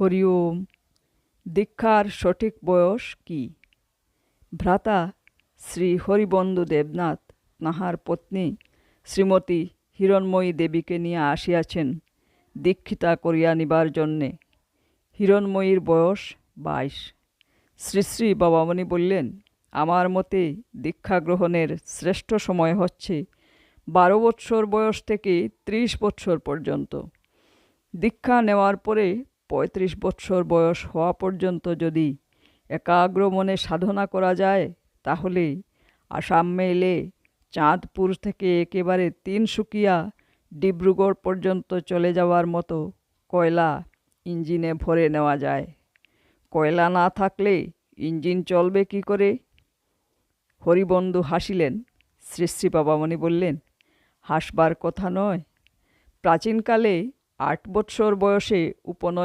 হরি ওম দীক্ষার সঠিক বয়স কি? ভ্রাতা শ্রী হরিবন্ধু দেবনাথ তাঁহার পত্নী শ্রীমতী হিরণময়ী দেবীকে নিয়ে আসিয়াছেন দীক্ষিতা করিয়া নিবার জন্যে। হিরণময়ীর বয়স বাইশ। শ্রী শ্রী বাবামণি বললেন, আমার মতে দীক্ষা গ্রহণের শ্রেষ্ঠ সময় হচ্ছে বারো বৎসর বয়স থেকে ত্রিশ বৎসর পর্যন্ত। দীক্ষা নেওয়ার পরে পঁয়ত্রিশ বৎসর বয়স হওয়া পর্যন্ত যদি একাগ্র মনে সাধনা করা যায়, তাহলে আসাম মেলে চাঁদপুর থেকে একেবারে তিনসুকিয়া ডিব্রুগড় পর্যন্ত চলে যাওয়ার মতো কয়লা ইঞ্জিনে ভরে নেওয়া যায়। কয়লা না থাকলে ইঞ্জিন চলবে কি করে? হরিবন্ধু হাসিলেন। শ্রী শ্রী বাবামণি বললেন, হাসবার কথা নয়। প্রাচীনকালে আট বৎসর বয়সে উপনয়ন